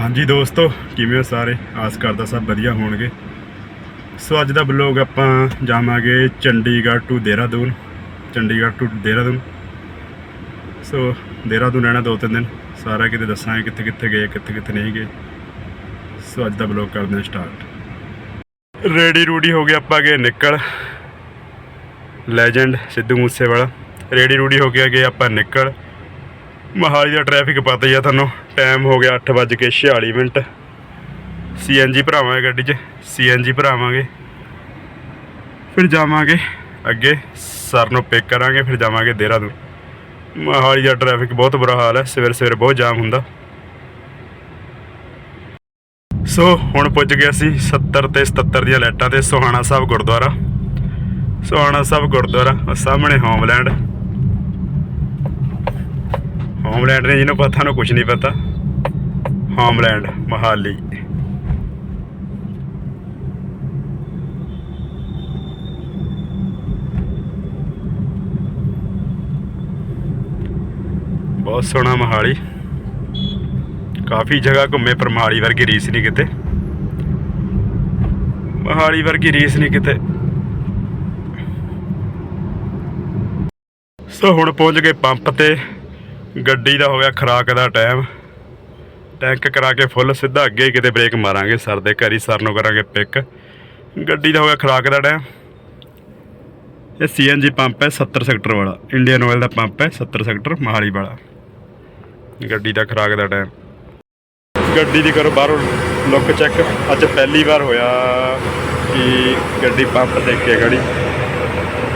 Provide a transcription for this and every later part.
ਹਾਂਜੀ ਦੋਸਤੋ, ਕਿਵੇਂ ਹੋ ਸਾਰੇ? ਆਸ ਕਰਦਾ ਸਭ ਵਧੀਆ ਹੋਣਗੇ। ਸੋ ਅੱਜ ਦਾ ਬਲੌਗ ਆਪਾਂ ਜਾਵਾਂਗੇ Chandigarh to Dehradun. Chandigarh to Dehradun. So Dehradun ਰਹਿਣਾ ਦੋ ਤਿੰਨ ਦਿਨ। ਸਾਰਾ ਕਿਤੇ ਦੱਸਾਂਗੇ ਕਿੱਥੇ ਕਿੱਥੇ ਗਏ, ਕਿੱਥੇ ਕਿੱਥੇ ਨਹੀਂ ਗਏ। ਸੋ ਅੱਜ ਦਾ ਬਲੌਗ ਕਰਦੇ ਹਾਂ ਸਟਾਰਟ ਰੈਡੀ ਰੂਡੀ ਹੋ ਗਿਆ ਆਪਾਂ ਗਏ ਨਿਕਲ। ਲੈਜੈਂਡ ਸਿੱਧੂ ਮੂਸੇਵਾਲਾ। ਰੈਡੀ ਰੂਡੀ ਹੋ ਗਿਆ ਗਏ ਆਪਾਂ ਨਿਕਲ। ਮੋਹਾਲੀ ਦਾ ਟ੍ਰੈਫਿਕ ਪਤਾ ਹੀ ਆ ਤੁਹਾਨੂੰ। ਟਾਈਮ ਹੋ ਗਿਆ 8:46 ਮਿੰਟ। ਸੀਐਨਜੀ ਭਰਾਵਾਂਗੇ ਗੱਡੀ 'ਚ। ਸੀਐਨਜੀ ਭਰਾਵਾਂਗੇ। ਫਿਰ ਜਾਵਾਂਗੇ ਅੱਗੇ। ਸਰ ਨੂੰ ਪਿਕ ਕਰਾਂਗੇ, ਫਿਰ ਜਾਵਾਂਗੇ ਦੇਹਰਾਦੂਨ। ਮੋਹਾਲੀ ਦਾ ਟ੍ਰੈਫਿਕ ਬਹੁਤ ਬੁਰਾ ਹਾਲ ਹੈ। ਸਵੇਰੇ ਸਵੇਰੇ ਬਹੁਤ ਜਾਮ ਹੁੰਦਾ। ਸੋ, ਹੁਣ ਪੁੱਜ ਗਏ ਅਸੀਂ 70 ਤੇ 77 ਦੀਆਂ ਲਾਈਟਾਂ ਤੇ ਸੋਹਾਣਾ ਸਾਹਿਬ ਗੁਰਦੁਆਰਾ। ਸੋਹਾਣਾ ਸਾਹਿਬ ਗੁਰਦੁਆਰਾ, ਸਾਹਮਣੇ ਹੋਮਲੈਂਡ ਹੋਮਲੈਂਡ ਨੇ ਜਿਹਨੂੰ ਪਤਾ ਨੂੰ ਕੁਝ ਨਹੀਂ ਪਤਾ। ਹੋਮਲੈਂਡ ਮਹਾਲੀ। ਬਹੁਤ ਸੋਹਣਾ ਮਹਾਲੀ। ਕਾਫੀ ਜਗ੍ਹਾ ਘੁੰਮੇ ਪਰ ਮਹਾਲੀ ਵਰਗੀ ਰੀਸ ਨਹੀਂ ਕਿਤੇ। ਮਹਾਲੀ ਵਰਗੀ ਰੀਸ ਨਹੀਂ ਕਿਤੇ। ਸੋ ਹੁਣ ਪਹੁੰਚ ਗਏ ਪੰਪ ਤੇ। ਗੱਡੀ ਦਾ ਹੋ ਗਿਆ ਖਰਾਕ ਦਾ ਟਾਈਮ ਟੈਂਕ ਕਰਾ ਕੇ ਫੁੱਲ ਸਿੱਧਾ ਅੱਗੇ ਹੀ ਕਿਤੇ ਬ੍ਰੇਕ ਮਾਰਾਂਗੇ, ਸਰ ਦੇ ਘਰ ਹੀ ਸਰ ਨੂੰ ਕਰਾਂਗੇ ਪਿਕ ਗੱਡੀ ਦਾ ਹੋ ਗਿਆ ਖਰਾਕ ਦਾ ਟਾਈਮ ਇਹ ਸੀਐਨਜੀ ਪੰਪ ਹੈ 70 ਸੈਕਟਰ ਵਾਲਾ। ਇੰਡੀਅਨ ਆਇਲ ਦਾ ਪੰਪ ਹੈ 70 ਸੈਕਟਰ ਮਹਾਲੀ ਵਾਲਾ। ਗੱਡੀ ਦਾ ਖਰਾਕ ਦਾ ਟਾਈਮ ਗੱਡੀ ਦੀ ਕਰੋ ਬਾਹਰੋਂ ਲੁੱਕ ਚੈੱਕ ਅੱਜ ਪਹਿਲੀ ਵਾਰ ਹੋਇਆ ਕਿ ਗੱਡੀ ਪੰਪ ਤੇ ਕੇ ਖੜੀ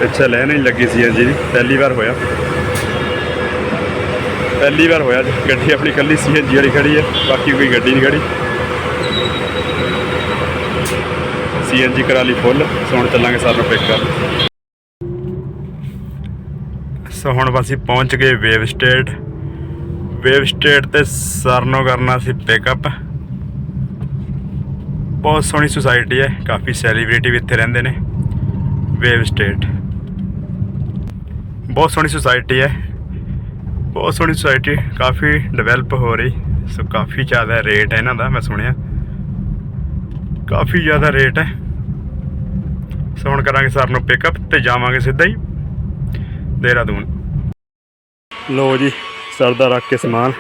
ਪਿੱਛੇ ਲੈਣ ਨਹੀਂ ਲੱਗੀ ਸੀਐਨਜੀ ਦੀ। ਪਹਿਲੀ ਵਾਰ ਹੋਇਆ। ਪਹਿਲੀ ਵਾਰ ਹੋਇਆ ਅੱਜ ਗੱਡੀ ਆਪਣੀ ਕੱਲੀ ਸੀਐਨਜੀ ਵਾਲੀ ਖੜੀ ਹੈ। ਬਾਕੀ ਕੋਈ ਗੱਡੀ ਨਹੀਂ ਖੜੀ। ਸੀਐਨਜੀ ਕਰਾ ਲਈ ਫੁੱਲ ਸੋ ਹੁਣ ਚੱਲਾਂਗੇ ਸਰ ਨੂੰ ਪਿਕ ਕਰਨ। ਸੋ ਹੁਣ ਅਸੀਂ ਪਹੁੰਚ ਗਏ ਵੇਵ ਸਟੇਟ ਵੇਵ ਸਟੇਟ ਤੇ ਸਰ ਨੂੰ ਕਰਨਾ ਸੀ ਪਿਕਅਪ ਬਹੁਤ ਸੋਹਣੀ ਸੁਸਾਇਟੀ ਹੈ। ਕਾਫੀ ਸੈਲੀਬ੍ਰਿਟੀ ਵੀ ਇੱਥੇ ਰਹਿੰਦੇ ਨੇ। ਵੇਵ ਸਟੇਟ ਬਹੁਤ ਸੋਹਣੀ ਸੁਸਾਇਟੀ ਹੈ। ਬਹੁਤ ਸੋਹਣੀ ਸੋਸਾਇਟੀ ਕਾਫੀ ਡਿਵੈਲਪ ਹੋ ਰਹੀ, ਸੋ ਕਾਫੀ ਜ਼ਿਆਦਾ ਰੇਟ ਹੈ ਇਹਨਾਂ ਦਾ, ਮੈਂ ਸੁਣਿਆ। ਕਾਫੀ ਜ਼ਿਆਦਾ ਰੇਟ ਹੈ। ਸੋ ਹੁਣ ਕਰਾਂਗੇ ਸਰ ਨੂੰ ਪਿਕਅਪ ਤੇ ਜਾਵਾਂਗੇ ਸਿੱਧਾ ਹੀ ਦੇਹਰਾਦੂਨ। ਲੋ ਜੀ, ਸਰ ਦਾ ਰੱਖ ਕੇ ਸਮਾਨ।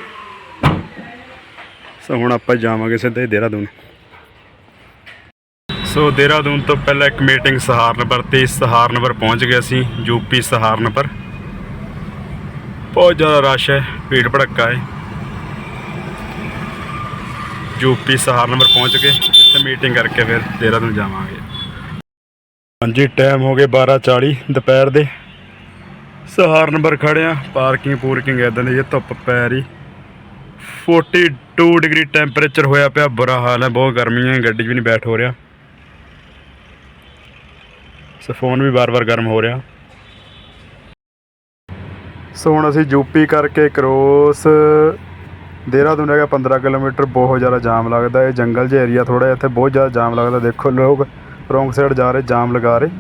ਸੋ ਹੁਣ ਆਪਾਂ ਜਾਵਾਂਗੇ ਸਿੱਧਾ ਹੀ ਦੇਹਰਾਦੂਨ। ਸੋ ਦੇਹਰਾਦੂਨ ਤੋਂ ਪਹਿਲਾਂ ਇੱਕ ਮੀਟਿੰਗ ਸਹਾਰਨਪੁਰ ਤੇ ਸਹਾਰਨਪੁਰ ਪਹੁੰਚ ਗਏ ਅਸੀਂ ਯੂਪੀ ਸਹਾਰਨਪੁਰ। ਬਹੁਤ ਜ਼ਿਆਦਾ ਰਸ਼ ਹੈ, ਭੀੜ ਭੜੱਕਾ ਹੈ। ਯੂਪੀ ਸਹਾਰਨਪੁਰ ਪਹੁੰਚ ਕੇ ਇੱਥੇ ਮੀਟਿੰਗ ਕਰਕੇ ਫਿਰ ਦੇਹਰਾਦੂਨ ਜਾਵਾਂਗੇ। ਹਾਂਜੀ ਟਾਈਮ ਹੋ ਗਏ 12:40 ਦੁਪਹਿਰ ਦੇ। ਸਹਾਰਨਪੁਰ ਖੜਿਆ ਪਾਰਕਿੰਗ ਪੂਰਕਿੰਗ ਇਦਾਂ ਦੀ ਇਹ ਧੁੱਪ ਪੈ ਰਹੀ। 42 ਡਿਗਰੀ ਟੈਂਪਰੇਚਰ ਹੋਇਆ ਪਿਆ, ਬੁਰਾ ਹਾਲ ਹੈ, ਬਹੁਤ ਗਰਮੀ ਹੈ, ਗੱਡੀ 'ਚ ਵੀ ਨਹੀਂ ਬੈਠ ਹੋ ਰਿਹਾ। ਸੋ ਫੋਨ ਵੀ ਵਾਰ-ਵਾਰ ਗਰਮ ਹੋ ਰਿਹਾ। ਸੋ ਹੁਣ ਅਸੀਂ ਯੂਪੀ ਕਰਕੇ ਕ੍ਰੋਸ ਦੇਹਰਾਦੂਨ ਹੈਗਾ 15 ਕਿਲੋਮੀਟਰ, ਬਹੁਤ ਜ਼ਿਆਦਾ ਜਾਮ ਲੱਗਦਾ ਇਹ ਜੰਗਲ ਜਿਹਾ ਏਰੀਆ ਥੋੜਾ ਇੱਥੇ ਬਹੁਤ ਜ਼ਿਆਦਾ ਜਾਮ ਲੱਗਦਾ। ਦੇਖੋ ਲੋਕ ਰੋਂਗ ਸਾਈਡ ਜਾ ਰਹੇ, ਜਾਮ ਲਗਾ ਰਹੇ।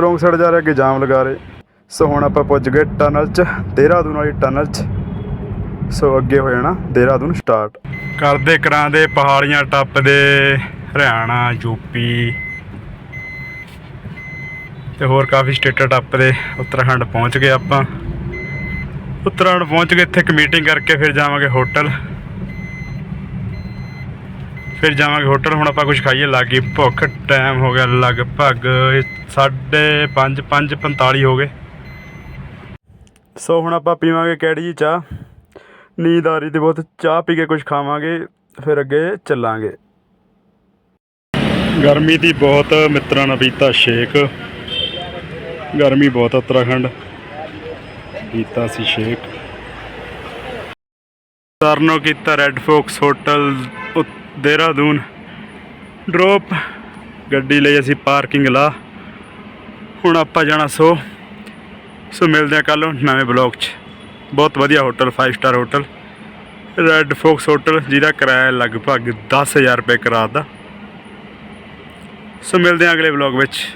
ਰੋਂਗ ਸਾਈਡ ਜਾ ਰਹੇ, ਅੱਗੇ ਜਾਮ ਲਗਾ ਰਹੇ। ਸੋ ਹੁਣ ਆਪਾਂ ਪੁੱਜ ਗਏ ਟਨਲ 'ਚ, ਦੇਹਰਾਦੂਨ ਵਾਲੀ ਟਨਲ 'ਚ। ਸੋ ਅੱਗੇ ਹੋ ਜਾਣਾ ਦੇਹਰਾਦੂਨ ਸਟਾਰਟ ਕਰਦੇ ਕਰਾਂਦੇ ਪਹਾੜੀਆਂ ਟੱਪਦੇ, ਹਰਿਆਣਾ, ਯੂਪੀ। ਤੇ ਹੋਰ ਕਾਫੀ ਸਟੇਟਾਂ ਟੱਪਦੇ ਉੱਤਰਾਖੰਡ ਪਹੁੰਚ ਗਏ ਆਪਾਂ। ਉੱਤਰਾਖੰਡ ਪਹੁੰਚ ਗਏ, ਇੱਥੇ ਇੱਕ ਮੀਟਿੰਗ ਕਰਕੇ ਫਿਰ ਜਾਵਾਂਗੇ ਹੋਟਲ ਫਿਰ ਜਾਵਾਂਗੇ ਹੋਟਲ ਹੁਣ ਆਪਾਂ ਕੁਝ ਖਾਈਏ, ਲੱਗੀ ਭੁੱਖ ਟਾਈਮ ਹੋ ਗਿਆ ਲਗਭਗ 5:30 5:45 ਹੋ ਗਏ। ਸੋ ਹੁਣ ਆਪਾਂ ਪੀਵਾਂਗੇ ਕਿਹੜੀ ਜੀ ਚਾਹ? ਨੀਂਦ ਆ ਰਹੀ ਤੇ ਬਹੁਤ, ਚਾਹ ਪੀ ਕੇ ਕੁਝ ਖਾਵਾਂਗੇ, ਫਿਰ ਅੱਗੇ ਚੱਲਾਂਗੇ। ਗਰਮੀ ਦੀ ਬਹੁਤ ਮਿੱਤਰਾਂ ਨਾਲ ਪੀਤਾ ਸ਼ੇਕ। ਗਰਮੀ ਬਹੁਤ ਆ ਉੱਤਰਾਖੰਡ। ਪੀਤਾ ਸੀ ਸ਼ੇਕ ਸਰਨੋ ਕੀਤਾ ਰੈੱਡ ਫੋਕਸ ਹੋਟਲ ਉ- ਦੇਹਰਾਦੂਨ। ਡ੍ਰੌਪ ਗੱਡੀ ਲਈ ਅਸੀਂ ਪਾਰਕਿੰਗ ਲਾ। ਹੁਣ ਆਪਾਂ ਜਾਣਾ ਸੋ। ਸੋ ਮਿਲਦੇ ਆ ਕੱਲ ਨਵੇਂ ਬਲੌਗ 'ਚ। ਬਹੁਤ ਵਧੀਆ hotel 5 star hotel Red Fox hotel ਜਿਹਦਾ ਕਿਰਾਇਆ ਲਗਭਗ 10000 ਰੁਪਏ ਕਰਾ ਦਾ। ਸੋ ਮਿਲਦੇ ਆ ਅਗਲੇ ਬਲੌਗ ਵਿੱਚ।